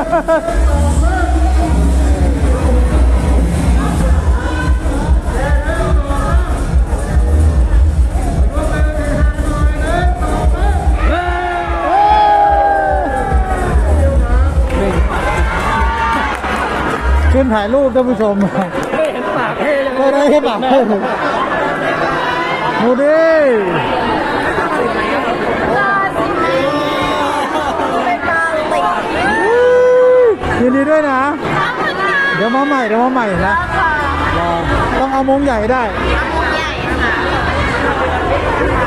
ขึ้นถ่ายรูปท่านผู้ชม ไม่เห็นปากเท่ยังไม่ได้ให้ปากเพิ่ดิยิ นดีด้วยนะ เดี๋ยวมาใหม่เดี๋ยวมาใหม่นะรอต้องเอามงใหญ่ได้อ๋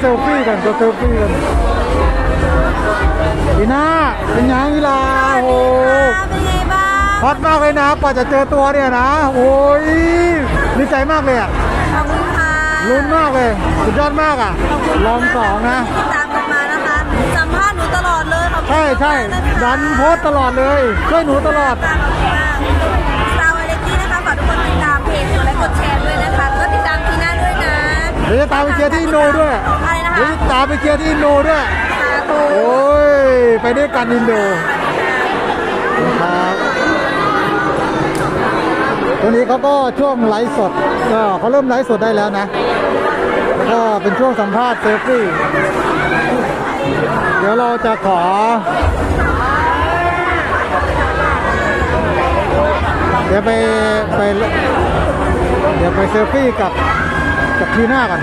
เซลฟี่กันก็เซลฟี่กันอีน่าเป็นยังอีลาโอ้เป็นไงบ้างฮอตมากเลยนะกว่าจะเจอตัวเนี่ยนะ โอ้ยดีใจมากเลยอะขอบคุณค่ะลุ้นมากเลยสุดยอดมากอะลองสองนะติดตามกันมานะคะสัมภาษณ์หนูตลอดเลยขอบคุณใช่ใช่มากๆนะคะดันโพสต์ตลอดเลยช่วยหนูตลอด เดี๋ยวจะตามไปเชียร์ที่อินโดด้วยอะไรนะเดี๋ยวคะจะตามไปเชียร์ที่อินโดด้วย สาธุโอ้ย ไปด้วยกันอินโดครับตัวนี้เขาก็ช่วงไลฟ์สดก็เขาเริ่มไลฟ์สดได้แล้วนะก็เป็นช่วงสัมภาษณ์เซลฟี่ เดี๋ยวเราจะขอ เดี๋ยวไปไป เดี๋ยวไปเซลฟี่กับ กับทีหน้ากัน